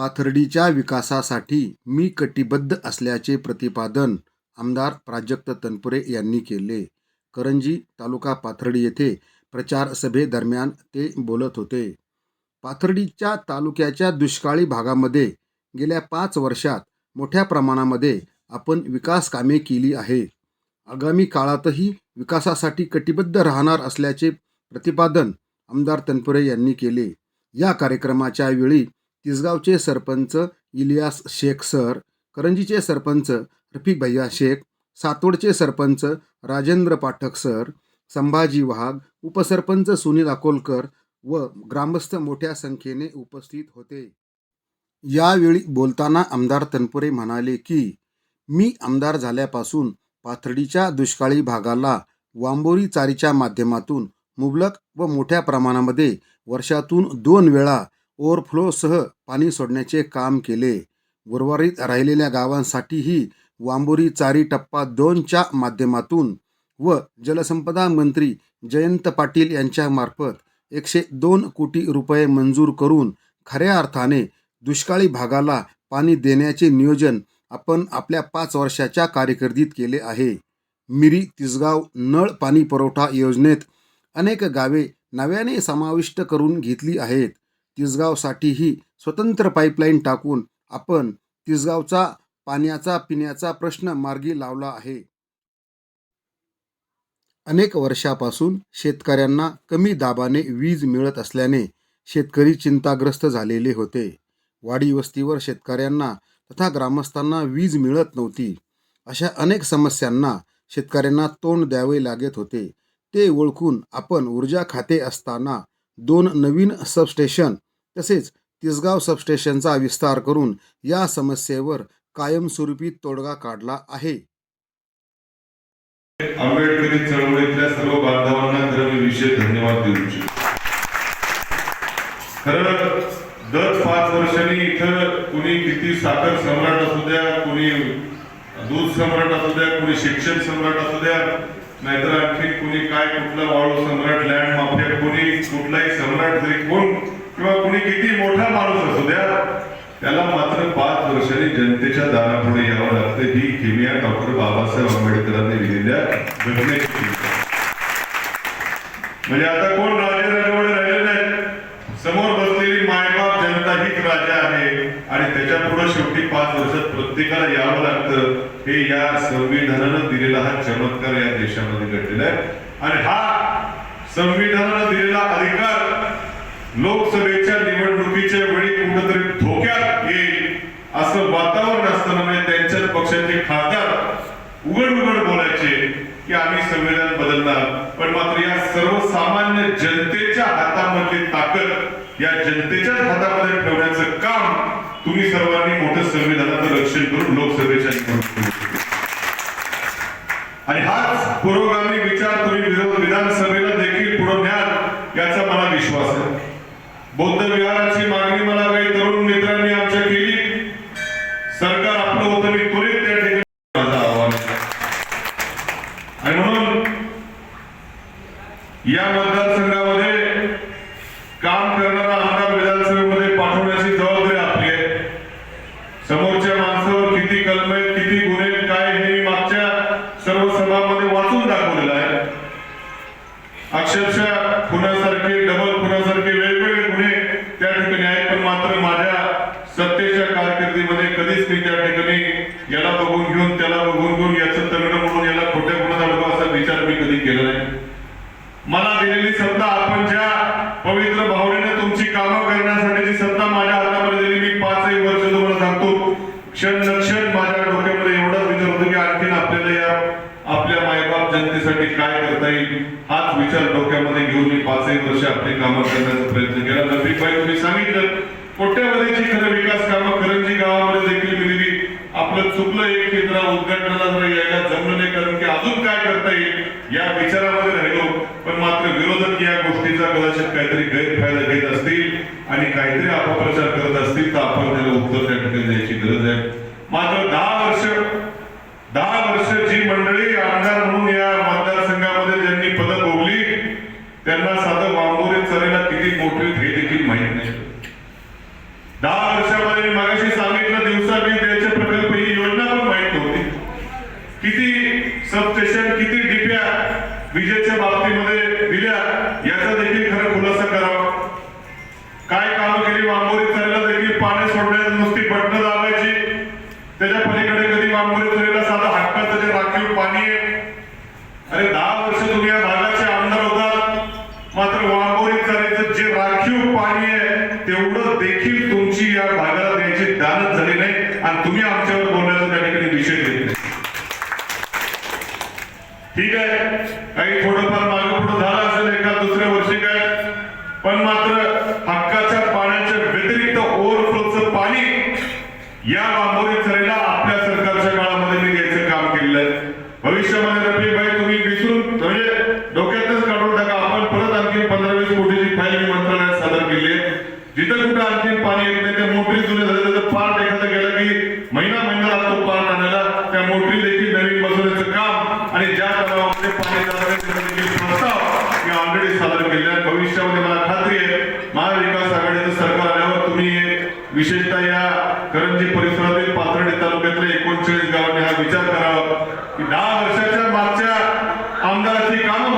पाथर्डीच्या विकासासाठी मी कटिबद्ध असल्याचे प्रतिपादन आमदार प्राजक्त तनपुरे यांनी केले. करंजी तालुका पाथर्डी येथे प्रचार सभेदरम्यान ते बोलत होते. पाथर्डीच्या तालुक्याच्या दुष्काळी भागामध्ये गेल्या पाच वर्षात मोठ्या प्रमाणामध्ये आपण विकास कामे केली आहे आगामी काळातही विकासासाठी कटिबद्ध राहणार असल्याचे प्रतिपादन आमदार तनपुरे यांनी केले. या कार्यक्रमाच्या वेळी तिसगावचे सरपंच इलियास शेख सर करंजीचे सरपंच रफिक भैया शेख सातोडचे सरपंच राजेंद्र पाठक सर संभाजी वाघ उपसरपंच सुनील अकोलकर व ग्रामस्थ मोठ्या संख्येने उपस्थित होते. यावेळी बोलताना आमदार तनपुरे म्हणाले की मी आमदार झाल्यापासून पाथर्डीच्या दुष्काळी भागाला वांबोरी चारीच्या माध्यमातून मुबलक व मोठ्या प्रमाणामध्ये वर्षातून दोन वेळा ओव्हरफ्लोसह पाणी सोडण्याचे काम केले. उर्वरित राहिलेल्या गावांसाठीही वांबोरी चारी टप्पा दोनच्या माध्यमातून व जलसंपदा मंत्री जयंत पाटील यांच्यामार्फत एकशे दोन कोटी रुपये मंजूर करून खऱ्या अर्थाने दुष्काळी भागाला पाणी देण्याचे नियोजन आपण आपल्या पाच वर्षाच्या कारकिर्दीत केले आहे. मिरी तिसगाव नळ पाणी पुरवठा योजनेत अनेक गावे नव्याने समाविष्ट करून घेतली आहेत. तिसगावसाठीही स्वतंत्र पाईपलाईन टाकून आपण तिसगावचा पाण्याचा पिण्याचा प्रश्न मार्गी लावला आहे. अनेक वर्षापासून शेतकऱ्यांना कमी दाबाने वीज मिळत असल्याने शेतकरी चिंताग्रस्त झालेले होते. वाडी वस्तीवर शेतकऱ्यांना तथा ग्रामस्थांना वीज मिळत नव्हती. अशा अनेक समस्यांना शेतकऱ्यांना तोंड द्यावे लागत होते. ते ओळखून आपण ऊर्जा खाते असताना दोन नवीन सबस्टेशन तसेच तिसगाव सबस्टेशनचा विस्तार करून या समस्येवर कायमस्वरूपी तोडगा काढला आहे. आंबेडकरी चळवळीतल्या सर्व बांधवांना खरं मी विशेष धन्यवाद देऊ इच्छितो. खरं दर पाच वर्षांनी इथं कुणी किती साखर सम्राट असू द्या कुणी दूध सम्राट असू द्या कुणी शिक्षण सम्राट असू द्या नाहीतर आणखी कुणी काय कुठला वाळू सम्राट लँड माफिया कुणी कुठलाही सम्राट जरी कोण किंवा कुणी किती मोठा माणूस असू द्या त्याला मात्र पाच वर्षांनी जनतेच्या दारापुढे यावं लागतं. ही किमिया डॉक्टर बाबासाहेब आंबेडकरांनी दिलेल्या घटनेची म्हणजे आता कोण राजे राजवाडे राहिले नाहीत? समोर बसलेली मायबाप जनता हीच राजा आहे. आणि त्याच्या पुढे शेवटी पाच वर्षात प्रत्येकाला यावं लागतं. हे या संविधानानं दिलेला हा चमत्कार या देशामध्ये घडलेला आहे. आणि हा संविधानानं दिलेला अधिकार लोकसभेच्या निवडणुकीच्या वेळी कुठंतरी धोक्यात येईल असं वातावरण असताना म्हणजे त्यांच्याच पक्षाचे खासदार उघड उघड बोलायचे की आम्ही संविधान बदलणार. पण मात्र या सर्वसामान्य जनतेच्या हातामधली ताकद या जनतेच्याच हातामध्ये ठेवण्याचं काम तुम्ही सर्वांनी मोठं संविधानाचं रक्षण करून लोकसभेच्या आणि हाच पुरोगामी विचार तुम्ही विरोध विधानसभेला देखील पुढं न्याल याचा मला विश्वास आहे. बौद्ध विहाराची मागणी मला काही तरुण मित्रांनी आमच्या केली. सरकार आपलं होतं मी त्वरित त्या ठिकाणी माझं आव्हान आणि म्हणून या मतदारसंघात काम करणारा आमदार विधानसभेमध्ये पाठवण्याची जबाबदारी आपली आहे समोरच्या माणसावर किती कलम आहेत किती गुन्हे आहेत, काय हे मी मागच्या सर्व सभामध्ये वाचून दाखवलेलं आहे अक्षरशः खुनासारखे डबल खुनासारखे वेगवेगळे गुन्हे त्या ठिकाणी आहेत पण मात्र माझ्या सत्तेच्या कारकिर्दीमध्ये कधीच मी याला बघून घेऊन त्याला बघून घेऊन याचं तगडं म्हणून याला खोट्या गुन्हा अडवा असा विचार मी कधी केला नाही. मला दिलेली सत्ता आपण ज्या पवित्र भावनेने तुमची कामं करण्यासाठी जी सत्ता माझ्या हातामध्ये दिली मी पाचही वर्ष तुम्हाला सांगतो क्षण क्षण माझ्या डोक्यामध्ये एवढाच विचार होतो की आणखीन आपल्याला या आपल्या मायबाप जनतेसाठी काय करता येईल हाच विचार डोक्यामध्ये घेऊन मी पाचही वर्ष आपली कामं करण्याचा प्रयत्न केला. नफीक भाई तुम्ही सांगितलं कोट्यावधीची खरं विकास कामं करंजी गावामध्ये देखील मी दिली आपलं चुकलं एक केंद्र उद्घाटनाला जर यायला जमलं नाही कारण की अजून काय करता येईल या विचारामध्ये राहिलो. पण मात्र विरोधक या गोष्टीचा कदाचित काहीतरी गैरफायदा घेत असतील आणि काहीतरी अपप्रचार करत असतील तर आपण त्याला उत्तर त्या ठिकाणी द्यायची गरज आहे. मात्र दहा वर्ष दहा वर्ष जी मंडळी आमदार म्हणून या मतदारसंघामध्ये ज्यांनी पदक भोगली त्यांना साधं वांगोरे चरेला किती मोठे भेट देखील माहीत नाही दहा वर्षामध्ये सबस्टेशन किती डिप्या विजेच्या बाबतीमध्ये दिल्या याचा देखील खरं खुलासा करावा. काय कामं केली? वांबोरी चरेला देखील पाणी सोडण्याची नुसती बटणं दाबायची. त्याच्या पलीकडे कधी वांबोरी चरेला साधा हक्काचं जे राखीव पाणी आहे. अरे दहा वर्ष तुम्ही या भागाचे आमदार होतात. मात्र वांबोरी चरेचं जे राखीव पाणी आहे तेवढं देखील तुमची या भागाला द्यायची दानच झाली नाही. आणि तुम्ही आमच्यावर बोलण्याचा त्या ठिकाणी विषय घेत नाही ठीक आहे. काही थोडंफार मागे पुढे झालं असेल एका दुसऱ्या वर्षी काय. पण मात्र हक्काच्या पाण्याच्या व्यतिरिक्त ओव्हरफ्लोचं पाणी या बांबोरी चरेला आपल्या सरकारच्या काळामध्ये मी घ्यायचं काम केलेलं आहे. भविष्यामध्ये रफी भाई तुम्ही विसरून म्हणजे डोक्यातच काढून टाका. आपण परत आणखी पंधरा वीस कोटीची फाईल मंत्रालयात सादर केली आहे. जिथं कुठं आणखी पाणी येत नाही त्या मोटरी जुने झाले त्याचं पार्ट एखादं गेलं की महिना महिना लागतो पार्ट आणायला त्या मोटरी देखील नवीन बसवण्याचं काम आणि ज्या तलावामध्ये पाणी जाणार आहे त्याचा देखील प्रस्ताव मी ऑलरेडी सादर केले आहे भविष्यामध्ये मला खात्री आहे महाविकास आघाडीचं सरकार आल्यावर तुम्ही विशेषतः या करंजी परिसरातील पाथर्डी तालुक्यातल्या एकोणचाळीस गावांनी हा विचार करावा. की दहा वर्षाच्या मागच्या आमदाराची कामं